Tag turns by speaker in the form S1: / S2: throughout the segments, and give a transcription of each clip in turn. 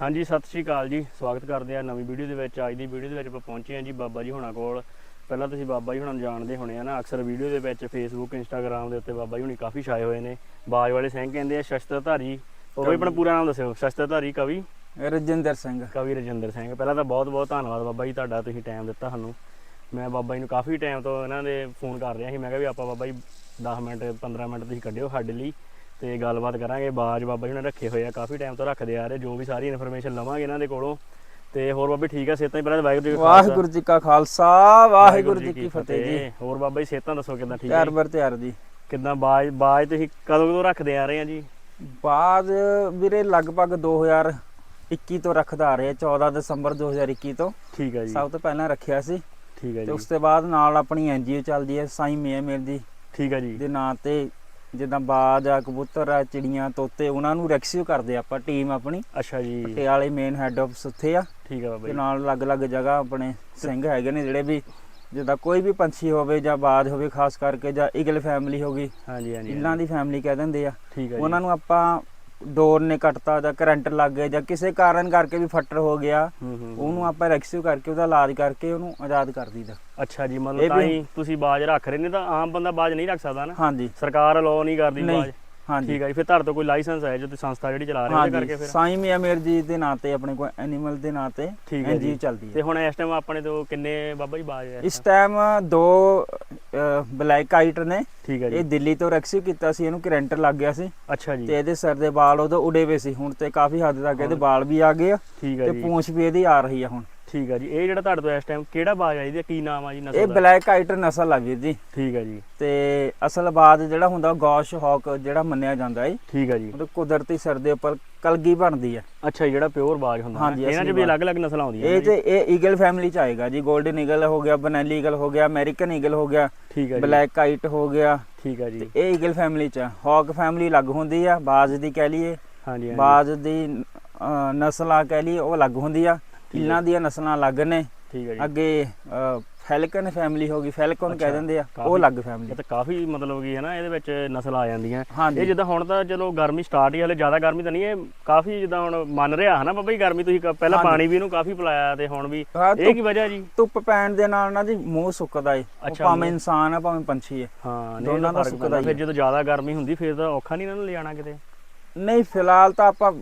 S1: ਹਾਂਜੀ ਸਤਿ ਸ਼੍ਰੀ ਅਕਾਲ ਜੀ। ਸਵਾਗਤ ਕਰਦੇ ਆ ਨਵੀਂ ਵੀਡੀਓ ਦੇ ਵਿੱਚ। ਅੱਜ ਦੀ ਵੀਡੀਓ ਦੇ ਵਿੱਚ ਆਪਾਂ ਪਹੁੰਚੇ ਹਾਂ ਜੀ ਬਾਬਾ ਜੀ ਹੁਣਾਂ ਕੋਲ। ਪਹਿਲਾਂ ਤੁਸੀਂ ਬਾਬਾ ਜੀ ਹੁਣਾਂ ਨੂੰ ਜਾਣਦੇ ਹੋਣੇ ਆ ਨਾ ਅਕਸਰ ਵੀਡੀਓ ਦੇ ਵਿੱਚ ਫੇਸਬੁੱਕ ਇੰਸਟਾਗ੍ਰam ਦੇ ਉੱਤੇ ਬਾਬਾ ਜੀ ਹੁਣੀ ਕਾਫੀ ਛਾਏ ਹੋਏ ਨੇ। ਬਾਜ ਵਾਲੇ ਸਿੰਘ ਕਹਿੰਦੇ ਆ ਸ਼ਸਤਰਧਾਰੀ। ਉਹ ਵੀ ਆਪਣਾ ਪੂਰਾ ਨਾਮ ਦੱਸਿਓ ਸ਼ਸਤਰਧਾਰੀ ਕਵੀ?
S2: ਰਜਿੰਦਰ ਸਿੰਘ।
S1: ਕਵੀ ਰਜਿੰਦਰ ਸਿੰਘ। ਪਹਿਲਾਂ ਤਾਂ ਬਹੁਤ ਬਹੁਤ ਧੰਨਵਾਦ ਬਾਬਾ ਜੀ ਤੁਹਾਡਾ ਤੁਸੀਂ ਟਾਈਮ ਦਿੱਤਾ ਸਾਨੂੰ। ਮੈਂ ਬਾਬਾ ਜੀ ਨੂੰ ਕਾਫੀ ਟਾਈਮ ਤੋਂ ਇਹਨਾਂ ਦੇ ਫੋਨ ਕਰ ਰਿਹਾ ਸੀ। ਮੈਂ ਕਿਹਾ ਵੀ ਆਪਾਂ ਬਾਬਾ ਜੀ 10 ਮਿੰਟ 15 ਮਿੰਟ ਤੁਸੀਂ ਕੱਢਿਓ ਸਾਡੇ ਲਈ। ਤੇ ਗੱਲਬਾਤ ਕਰਾਂਗੇ। ਬਾਜ ਬਾਬਾ ਜੀ ਨੇ ਰੱਖੇ ਹੋਏ ਆ ਕਾਫੀ ਟਾਈਮ ਤੋਂ ਰੱਖਦੇ ਆ ਰਹੇ ਜੋ ਵੀ ਸਾਰੀ ਇਨਫੋਰਮੇਸ਼ਨ ਲਵਾਂਗੇ ਇਹਨਾਂ ਦੇ ਕੋਲੋਂ। ਤੇ ਹੋਰ ਬਾਬਾ ਠੀਕ ਆ ਸੇਤਾਂ ਹੀ ਪਹਿਲਾਂ ਤਾਂ ਵਾਹਿਗੁਰੂ ਜੀ ਕਾ ਖਾਲਸਾ,
S2: ਵਾਹਿਗੁਰੂ ਜੀ ਕਾ ਖਾਲਸਾ ਵਾਹਿਗੁਰੂ ਜੀ ਕੀ ਫਤਿਹ ਜੀ।
S1: ਹੋਰ ਬਾਬਾ ਜੀ ਸੇਤਾਂ ਦੱਸੋ ਕਿਦਾਂ ਠੀਕ ਹੈ
S2: ਤਿਆਰ ਬਰ ਤਿਆਰ ਜੀ।
S1: ਕਿਦਾਂ ਬਾਜ ਬਾਜ ਤੁਸੀਂ ਕਦੋਂ ਕਦੋਂ ਰੱਖਦੇ ਆ ਰਹੇ ਆ ਜੀ?
S2: ਬਾਅਦ ਵੀਰੇ ਲਗਭਗ 2021 ਤੋਂ ਰੱਖਦਾ ਆ ਰਿਹਾ 14 ਦਸੰਬਰ 2021 ਤੋਂ।
S1: ਠੀਕ ਹੈ ਜੀ।
S2: ਸਭ ਤੋਂ ਪਹਿਲਾਂ ਰੱਖਿਆ ਸੀ।
S1: ਠੀਕ ਹੈ
S2: ਤੇ
S1: ਜੀ।
S2: ਉਸ ਤੋਂ ਬਾਅਦ ਨਾਲ ਆਪਣੀ ਐਨਜੀਓ ਚੱਲਦੀ ਹੈ ਸਾਈ ਮੀਆਂ ਮੇਰ ਦੀ।
S1: ਠੀਕ ਹੈ ਜੀ।
S2: ਦੇ ਨਾਂ ਤੇ ਜਿੱਦਾਂ ਬਾਜ ਆ ਕਬੂਤਰ ਆ ਚਿੜੀਆਂ ਤੋਤੇ ਉਹਨਾਂ ਨੂੰ ਰੈਕਸਿਊ ਕਰਦੇ ਆਪਾਂ ਟੀਮ ਆਪਣੀ।
S1: ਅੱਛਾ ਜੀ।
S2: ਪਟਿਆਲੇ ਮੇਨ ਹੈੱਡ ਆਫਿਸ ਉੱਥੇ ਆ।
S1: ਠੀਕ ਹੈ ਬਾਬਾ
S2: ਤੇ ਨਾਲ ਅਲੱਗ-ਅਲੱਗ ਜਗ੍ਹਾ ਆਪਣੇ ਸਿੰਘ ਹੈਗੇ ਨੇ ਜਿਹੜੇ ਵੀ ਜਿੱਦਾਂ ਕੋਈ ਵੀ ਪੰਛੀ ਹੋਵੇ ਜਾਂ ਬਾਜ ਹੋਵੇ ਖਾਸ ਕਰਕੇ ਜਾਂ ਈਗਲ ਫੈਮਿਲੀ ਹੋ ਗਈ
S1: ਹਾਂਜੀ ਹਾਂਜੀ
S2: ਇੱਲਾਂ ਦੀ ਫੈਮਿਲੀ ਕਹਿ ਦਿੰਦੇ ਆ।
S1: ਠੀਕ ਹੈ ਜੀ।
S2: ਉਹਨਾਂ ਨੂੰ ਆਪਾਂ ਡੋਰ ਨੇ ਕੱਟਤਾ ਜਾਂ ਕਰੰਟ ਲੱਗ ਗਿਆ ਜਾਂ ਕਿਸੇ ਕਾਰਨ ਕਰਕੇ ਵੀ ਫੱਟਰ ਹੋ ਗਿਆ
S1: ਹੂੰ ਹੂੰ
S2: ਉਹਨੂੰ ਆਪਾਂ ਰੈਕਸਿਊ ਕਰਕੇ ਉਹਦਾ ਇਲਾਜ ਕਰਕੇ ਉਹਨੂੰ ਆਜ਼ਾਦ ਕਰ ਦਈਦਾ।
S1: ਅੱਛਾ ਜੀ ਮਤਲਬ ਤਾਂ ਹੀ ਤੁਸੀਂ ਬਾਜ ਰੱਖ ਰਹੇ ਨੇ ਤਾਂ ਆਮ ਬੰਦਾ ਬਾਜ ਨਹੀਂ ਰੱਖ ਸਕਦਾ ਨਾ?
S2: ਹਾਂਜੀ।
S1: ਸਰਕਾਰ ਅਲਾਉ ਨਹੀਂ ਕਰਦੀ ਬਾਜ।
S2: ਹਾਂਜੀ।
S1: ਠੀਕ ਹੈ ਜੀ ਫਿਰ ਤੁਹਾਡੇ ਤੋਂ ਕੋਈ ਲਾਇਸੈਂਸ ਹੈ ਜੋ ਤੁਸੀਂ ਸੰਸਥਾ ਜਿਹੜੀ ਚਲਾ ਰਹੇ ਹੋ ਉਹਦੇ ਕਰਕੇ
S2: ਹਾਂਜੀ
S1: ਫਿਰ?
S2: ਸਾਈ ਮੀਆਂ ਮੇਰ ਜੀ ਦੇ ਨਾਂ ਤੇ ਆਪਣੇ ਕੋਲ ਐਨੀਮਲ ਦੇ ਨਾਂ ਤੇ
S1: ਠੀਕ ਹੈ ਜੀ
S2: ਚੱਲਦੀ
S1: ਤੇ
S2: ਹੈ
S1: ਹੁਣ ਇਸ ਟਾਈਮ ਆਪਣੇ ਤੋਂ ਕਿੰਨੇ ਬਾਬਾ ਜੀ ਬਾਜ ਹੈ
S2: ਇਸ ਟਾਈਮ ਦੋ ਬਲੈਕ ਆਈਟ ਨੇ।
S1: ਠੀਕ ਹੈ
S2: ਇਹ
S1: ਜੀ
S2: ਦਿੱਲੀ ਤੋਂ ਰੈਕਸਿਊ ਕੀਤਾ ਸੀ ਇਹਨੂੰ ਕਰੰਟ ਲੱਗ ਗਿਆ ਸੀ।
S1: ਅੱਛਾ ਜੀ।
S2: ਤੇ ਇਹਦੇ ਸਿਰ ਦੇ ਵਾਲ ਉਦੋਂ ਉਡੇ ਵੇ ਸੀ ਹੁਣ ਤੇ ਕਾਫੀ ਹੱਦ ਤੱਕ ਇਹਦੇ ਵਾਲ ਵੀ ਆ ਗਏ ਆ।
S1: ਠੀਕ ਹੈ
S2: ਤੇ
S1: ਜੀ।
S2: ਪੂੰਛ ਵੀ ਇਹਦੀ ਆ ਰਹੀ ਆ ਹੁਣ।
S1: ਠੀਕ ਹੈ ਜੀ। ਇਹ ਜਿਹੜਾ ਤੁਹਾਡੇ ਤੋਂ ਇਸ ਟਾਈਮ ਕਿਹੜਾ ਬਾਜ ਹੈ ਇਹਦਾ ਕੀ ਨਾਮ ਆ ਜੀ
S2: ਇਹ
S1: ਨਸਲ ਦਾ?
S2: ਬਲੈਕ ਆਈਟ ਨਸਲ ਆ ਵੀਰ ਜੀ।
S1: ਠੀਕ ਹੈ ਜੀ।
S2: ਤੇ ਅਸਲ ਬਾਦ ਜਿਹੜਾ ਹੁੰਦਾ ਗੌਸ਼ ਹੌਕ ਜਿਹੜਾ ਮੰਨਿਆ ਜਾਂਦਾ ਹੈ
S1: ਠੀਕ ਹੈ ਜੀ।
S2: ਉਹ ਕੁਦਰਤੀ ਸਿਰ ਦੇ ਉੱਪਰ ਕਲਗੀ ਬਣਦੀ ਹੈ।
S1: ਅੱਛਾ ਜੀ, ਜਿਹੜਾ ਪਿਓਰ ਬਾਜ ਹੁੰਦਾ ਨਾ, ਇਹਨਾਂ 'ਚ
S2: ਅਸਲੀ
S1: ਵੀ
S2: ਬਾਜ।
S1: ਅਲੱਗ-ਅਲੱਗ ਨਸਲਾਂ ਆਉਂਦੀਆਂ
S2: ਇਹ ਤੇ ਇਹ ਈਗਲ ਫੈਮਿਲੀ ਚ ਆਏਗਾ ਜੀ। 골ਡਨ ਈਗਲ ਹੋ ਗਿਆ ਬਨੈਲੀ ਈਗਲ ਹੋ ਗਿਆ ਅਮਰੀਕਨ ਈਗਲ ਹੋ ਗਿਆ
S1: ਠੀਕ ਹੈ ਜੀ।
S2: ਬਲੈਕ ਆਈਟ ਹੋ ਗਿਆ।
S1: ਠੀਕ ਹੈ ਜੀ।
S2: ਇਹ ਈਗਲ ਫੈਮਿਲੀ ਚ ਆ ਹੌਕ ਫੈਮਿਲੀ ਅਲੱਗ ਹੁੰਦੀ ਆ। ਬਾਜ਼ ਦੀ ਕਹਿ ਲਈਏ।
S1: ਹਾਂਜੀ ਹਾਂਜੀ।
S2: ਬਾਜ਼ ਦੀ ਅਹ, ਨਸਲ ਆ ਕਹਿ ਲਈਏ ਉਹ ਅਲੱਗ ਹੁੰਦੀ ਆ। ਇਹਨਾਂ ਦੀਆਂ ਨਸਲਾਂ ਅਲੱਗ ਨੇ।
S1: ਠੀਕ ਹੈ ਜੀ।
S2: ਅੱਗੇ ਫੈਲਕਨ ਫੈਮਿਲੀ ਹੋ ਗਈ ਫੈਲਕਨ ਕਹਿ ਦਿੰਦੇ ਆ। ਉਹ ਅਲੱਗ ਫੈਮਿਲੀ
S1: ਤਾਂ ਕਾਫੀ ਮਤਲਬ ਕੀ ਹੈ ਨਾ ਇਹਦੇ ਵਿੱਚ ਨਸਲ ਆ ਜਾਂਦੀਆਂ। ਇਹ ਜਿੱਦਾਂ ਹੁਣ ਤਾਂ ਚਲੋ ਗਰਮੀ ਸਟਾਰਟ ਹੀ ਹਲੇ ਜ਼ਿਆਦਾ ਗਰਮੀ ਤਾਂ ਨਹੀਂ ਇਹ ਕਾਫੀ ਜਿੱਦਾਂ ਹੁਣ ਮੰਨ ਰਿਹਾ ਹੈ ਨਾ ਬਾਬਾ ਜੀ ਗਰਮੀ ਤੁਸੀਂ ਪਹਿਲਾਂ। ਪਾਣੀ ਵੀ ਇਹਨੂੰ ਕਾਫੀ ਪਿਲਾਇਆ ਤੇ ਹੁਣ ਵੀ। ਇਹ ਕੀ ਵਜ੍ਹਾ ਜੀ?
S2: ਧੁੱਪ ਪੈਣ ਦੇ ਨਾਲ ਨਾ ਜੀ ਮੂੰਹ ਸੁੱਕਦਾ ਏ। ਭਾਵੇਂ। ਇਨਸਾਨ ਆ ਭਾਵੇਂ ਪੰਛੀ ਹੈ
S1: ਹਾਂ
S2: ਦੋਨਾਂ ਦਾ ਸੁੱਕਦਾ
S1: ਫਿਰ। ਜਦੋਂ ਜ਼ਿਆਦਾ ਗਰਮੀ ਹੁੰਦੀ ਫਿਰ ਤਾਂ ਔਖਾ ਨਹੀਂ ਇਹਨਾਂ ਨੂੰ ਲਿਜਾਣਾ ਕਿਤੇ?
S2: ਨਹੀਂ ਫਿਲਹਾਲ ਤਾਂ ਆਪਾਂ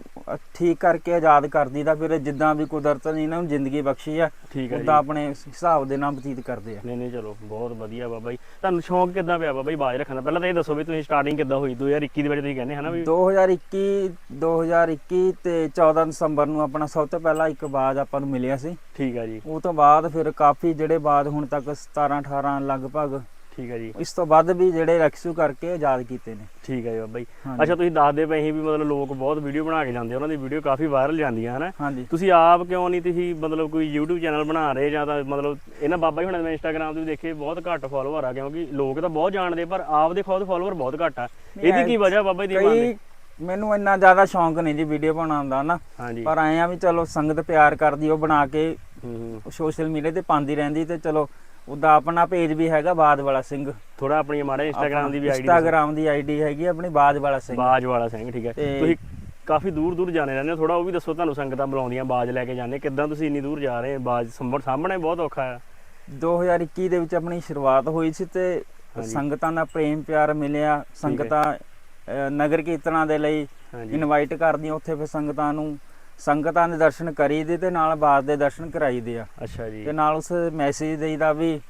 S2: ਠੀਕ ਕਰਕੇ ਆਜ਼ਾਦ ਕਰ ਦਈਦਾ ਫਿਰ ਜਿੱਦਾਂ ਵੀ ਕੁਦਰਤ ਨੇ ਇਹਨਾਂ ਨੂੰ ਜ਼ਿੰਦਗੀ ਬਖਸ਼ੀ ਆ
S1: ਠੀਕ ਹੈ
S2: ਉਦਾਂ ਆਪਣੇ ਹਿਸਾਬ ਦੇ ਨਾਲ ਬਤੀਤ ਕਰਦੇ ਆ।
S1: ਨਹੀਂ ਨਹੀਂ ਚਲੋ ਬਹੁਤ ਵਧੀਆ ਬਾਬਾ ਜੀ। ਤੁਹਾਨੂੰ ਸ਼ੌਂਕ ਕਿੱਦਾਂ ਪਿਆ ਬਾਬਾ ਜੀ ਬਾਜ ਰੱਖਣ ਦਾ? ਪਹਿਲਾਂ ਤਾਂ ਇਹ ਦੱਸੋ ਵੀ ਤੁਸੀਂ ਸਟਾਰਟਿੰਗ ਕਿੱਦਾਂ ਹੋਈ? 2021 ਦੇ ਵਿੱਚ ਤੁਸੀਂ ਕਹਿੰਦੇ ਹਨਾ ਵੀ
S2: 2021 2021 ਤੇ 14 ਦਸੰਬਰ ਨੂੰ ਆਪਣਾ ਸਭ ਤੋਂ ਪਹਿਲਾਂ ਇੱਕ ਬਾਜ ਆਪਾਂ ਨੂੰ ਮਿਲਿਆ ਸੀ।
S1: ਠੀਕ ਹੈ ਜੀ।
S2: ਉਹ ਤੋਂ ਬਾਅਦ ਫਿਰ ਕਾਫੀ ਜਿਹੜੇ ਬਾਜ ਹੁਣ ਤੱਕ 17 18 ਲਗਭਗ
S1: ਠੀਕ ਹੈ ਜੀ।
S2: ਇਸ ਤੋਂ ਵੱਧ ਵੀ ਜਿਹੜੇ ਰੈਕਸੂ ਕਰਕੇ ਆਜ਼ਾਦ ਕੀਤੇ ਨੇ।
S1: ਠੀਕ ਹੈ ਜੀ ਬਾਬਾ ਜੀ।
S2: ਹਾਂਜੀ।
S1: ਅੱਛਾ ਤੁਸੀਂ ਦੱਸਦੇ ਪਏ ਸੀ ਵੀ ਮਤਲਬ ਲੋਕ ਬਹੁਤ ਵੀਡੀਓ ਬਣਾ ਕੇ ਜਾਂਦੇ ਆ, ਉਹਨਾਂ ਦੀ ਵੀਡੀਓ ਕਾਫੀ ਵਾਇਰਲ ਜਾਂਦੀਆਂ ਹਨਾ?
S2: ਹਾਂਜੀ।
S1: ਤੁਸੀਂ ਆਪ ਕਿਉਂ ਨਹੀਂ ਤੁਸੀਂ ਮਤਲਬ ਕੋਈ YouTube ਚੈਨਲ ਬਣਾ ਰਹੇ ਜਾਂ ਤਾਂ ਮਤਲਬ ਇਹਨਾਂ ਬਾਬਾ ਜੀ ਹੁਣਾਂ ਦੇ ਇੰਸਟਾਗ੍ਰam ਤੇ ਵੀ ਦੇਖੇ ਬਹੁਤ ਘੱਟ ਫਾਲੋਅਰ ਆ ਕਿਉਂਕਿ ਲੋਕ ਤਾਂ ਬਹੁਤ ਜਾਣਦੇ ਪਰ ਆਪ ਦੇ ਖੁਦ ਫਾਲੋਅਰ ਬਹੁਤ ਘੱਟ ਆ। ਇਹਦੀ ਕੀ ਵਜ੍ਹਾ ਬਾਬਾ ਜੀ ਦੀ
S2: ਕਈ ਮੈਨੂੰ ਇੰਨਾ ਜ਼ਿਆਦਾ ਸ਼ੌਂਕ ਨਹੀਂ ਜੀ ਵੀਡੀਓ ਬਣਾਉਣ ਦਾ ਨਾ
S1: ਹਾਂਜੀ।
S2: ਪਰ ਆਏ ਆ ਵੀ ਚਲੋ ਸੰਗਤ ਪਿਆਰ ਕਰਦੀ ਉਹ ਬਣਾ ਕੇ
S1: ਹੂੰ ਹੂੰ।
S2: ਸੋਸ਼ਲ ਮੀਡੀਆ ਤੇ ਪਾਉਂਦੀ ਰਹਿੰਦੀ ਤੇ ਚਲੋ ਉਹਦਾ ਆਪਣਾ ਪੇਜ ਵੀ ਹੈਗਾ ਬਾਜ ਵਾਲਾ ਸਿੰਘ।
S1: ਥੋੜਾ ਆਪਣੀ ਮਾੜਾ ਇੰਸਟਾਗ੍ਰam ਦੀ ਵੀ ਆਈਡੀ
S2: ਇੰਸਟਾਗ੍ਰਾਮ ਦੀ ਆਈਡੀ ਹੈਗੀ ਆਪਣੀ ਬਾਜ ਵਾਲਾ ਸਿੰਘ।
S1: ਬਾਜ ਵਾਲਾ ਸਿੰਘ ਠੀਕ ਹੈ। ਤੁਸੀਂ ਕਾਫੀ ਦੂਰ ਦੂਰ ਜਾਣੇ ਰਹਿੰਦੇ ਹੋ। ਥੋੜਾ ਉਹ ਵੀ ਦੱਸੋ ਤੁਹਾਨੂੰ ਸੰਗਤਾਂ ਬੁਲਾਉਂਦੀਆਂ ਬਾਜ ਲੈ ਕੇ ਜਾਂਦੇ। ਕਿੱਦਾਂ ਤੁਸੀਂ ਇੰਨੀ ਦੂਰ ਜਾ ਰਹੇ ਹੋ? ਬਾਜ ਸਾਹਮਣੇ ਬਹੁਤ ਔਖਾ ਆ।
S2: 2021 ਦੇ ਵਿੱਚ ਆਪਣੀ ਸ਼ੁਰੂਆਤ ਹੋਈ ਸੀ ਤੇ। ਸੰਗਤਾਂ ਦਾ ਪ੍ਰੇਮ ਪਿਆਰ ਮਿਲਿਆ। ਸੰਗਤਾਂ ਨਗਰ ਕੀਰਤਨਾਂ ਦੇ ਲਈ ਇਨਵਾਈਟ ਕਰਦੀਆਂ। ਉੱਥੇ ਫਿਰ ਸੰਗਤਾਂ ਨੂੰ ਸੰਗਤਾਂ ਦੇ ਦਰਸ਼ਨ ਕਰੀਦੇ ਤੇ ਨਾਲ ਬਾਜ ਦੇ ਦਰਸ਼ਨ ਕਰਾਈਦੇ ਆ
S1: ਅੱਛਾ ਜੀ
S2: ਤੇ ਨਾਲ ਉਸ ਮੈਸੇਜ ਦੇਈਦਾ ਵੀ